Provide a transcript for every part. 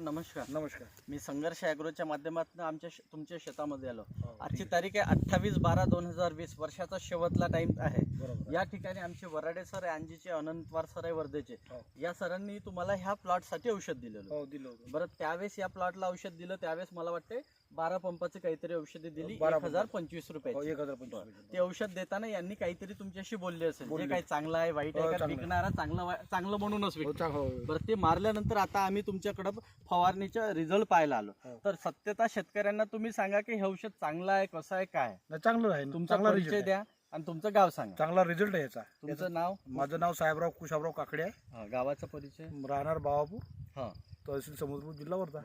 नमस्कार. नमस्कार. मी संघर्ष ॲग्रोच्या माध्यमातून आमच्या श- तुमच्या शेतामध्ये आलो. हो, आजची तारीख आहे अठ्ठावीस बारा दोन हजार वीस. वर्षाचा शेवटला टाइम आहे. बरोबर. या ठिकाणी आमचे वराडे सर आहे अंजीचे अनंतवार सर आहे वर्धेचे. हो. या सरांनी तुम्हाला ह्या प्लॉटसाठी औषध दिलेलं. हो दिलं बरं त्यावेळेस या प्लॉटला औषध दिलं त्यावेळेस मला वाटते बारा पंपाची काहीतरी औषधी दिली एक हजार. पंचवीस हो रुपये एक हजार पंचवीस रुपये. ते औषध देताना यांनी काहीतरी तुमच्याशी बोलले असेल. जे. काही चांगलं आहे वाईट हो, आहे का चांगलं. आहे. विकणारा चांगलं चांगलं म्हणूनच हो विकतो. हो. बरं ते मारल्यानंतर आता आम्ही तुमच्याकडं फवारणीचा रिझल्ट पाहायला आलो. हो. तर सत्यता शेतकऱ्यांना तुम्ही सांगा की हे औषध चांगलं आहे कसं आहे काय चांगलं आहे. तुमचा परिचय द्या आणि तुमचं गाव सांगा. चांगला रिझल्ट आहे याचा. तुमचं नाव? माझं नाव साहेबराव कुशाबराव काकडे आहे हा, गावाचा परिचय? राहणार बावापूर हा. तहसील समुद्रपूर जिल्हा वर्धा.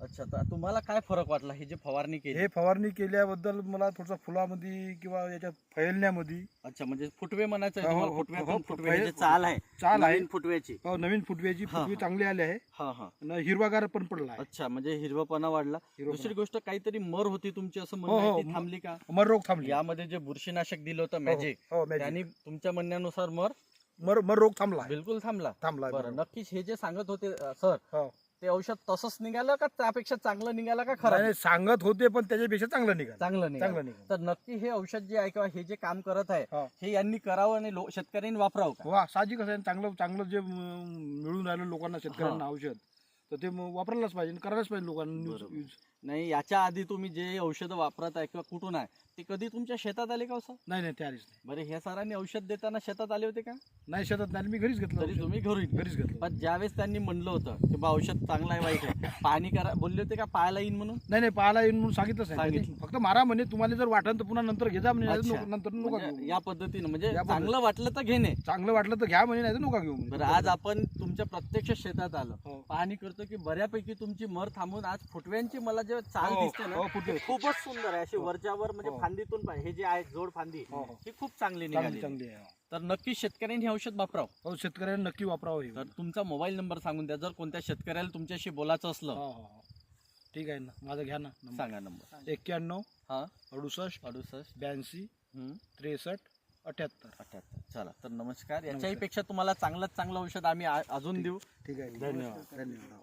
अच्छा तर तुम्हाला काय फरक वाटला ही जी फवारणी केली हे फवारणी केल्याबद्दल मला थोडंसं फुलामध्ये किंवा याच्या फैलण्यामध्ये अच्छा म्हणजे फुटवे म्हणायचं आहे हो, तुम्हाला, हो, हो, फुटवे फुटवे- हे जे चाल आहे चाल आहे. नवीन फुटव्याची हो, नवीन फुटव्याची हा, फुटवी हा. चांगली आली आहे हा हा आणि हिरवागार पण पडला आहे अच्छा म्हणजे हिरवपणा वाढला हिरवपणा. दुसरी गोष्ट काहीतरी मर होती तुमची असं म्हणणं हो, आहे, ती म- थांबली का मर रोग थांबली यामध्ये जे बुरशीनाशक दिलं होतं हो, मॅजिक हो. त्यांनी तुमच्या म्हणण्यानुसार मर मर मर रोग थांबला आहे. बिलकुल थांबला थांबला आहे, बरं. नक्कीच हे जे सांगत होते सर हो ते औषध तसंच निघालं का त्यापेक्षा चांगलं निघालं का खरं? नाही, सांगत होते पण त्याच्यापेक्षा चांगलं निघालं. चांगलं निघालं. चांगलं निघालं. तर नक्की हे औषध जे आहे किंवा हे जे काम करत आहे हो. हे यांनी करावं आणि लो- शेतकऱ्यांनी वापरावं का? वा साहजिक असं आहे चांगलं चांगलं जे म, मिळून राहिलं लोकांना शेतकऱ्यांना औषध तर ते मग वापरायलाच पाहिजे आणि करायलाच पाहिजे लोकांना. नाही याच्या आधी तुम्ही जे औषधं वापरत आहे किंवा कुठून आहे ते कधी तुमच्या शेतात आले का हो सर नाही नाही त्यावेळेस नाही बरं ह्या सरांनी औषध देताना शेतात आले होते का नाही शेतात नाही मी घरीच घेतलं तरी औषध. तुम्ही घरी घरीच घेतलं पण ज्यावेळेस त्यांनी म्हणलं होतं की बा औषध चांगलं आहे वाईट आहे पाहणी करा बोलले होते का पाहायला येईन म्हणून नाही नाही पाहायला येऊन म्हणून सांगितलंच नाही सांगितलं. त्यांनी. फक्त मारा म्हणे तुम्हाला जर वाटलं तर पुन्हा नंतर घेजा म्हणे अच्छा. नको- नंतर नका म्हणजे घेऊ या पद्धतीनं म्हणजे या पद्धतीनं. चांगलं वाटलं तर घेणे चांगलं वाटलं तर घ्या म्हणे नाही तर नका घेऊ म्हणे. बरं आज आपण तुमच्या प्रत्यक्ष शेतात आलो हो. पाहणी करतो की बऱ्यापैकी तुमची मर थांबून आज फुटव्यांची मला जे चाल हो, दिसते ना हो. ती खूपच सुंदर आहे. अशी हो. वरच्यावर म्हणजे. फांदीतून पाय- हे जे आहे जोड फांदी हो, खूप चांगली निघाली चांगली आहे तर नक्की शेतकऱ्यांनी हे औषध वापरावं. हो शेतकऱ्यांनी नक्की वापरावं हे. तर तुमचा मोबाईल नंबर सांगून द्या. जर कोणत्या शेतकऱ्याला तुमच्याशी बोलायचं हो, असलं. हो, हो. ठीक आहे ना. माझं घ्या ना नंबर. सांगा नंबर. एक्क्याण्णव हा. अडुसष्ट अडुसष्ट. ब्याऐंशी हम्म, त्रेसष्ट अठ्याहत्तर. अठ्याहत्तर. चला तर नमस्कार. याच्याही पेक्षा तुम्हाला चांगलं चांगलं औषध आम्ही आ- अजून देऊ. ठीक आहे. धन्यवाद. धन्यवाद.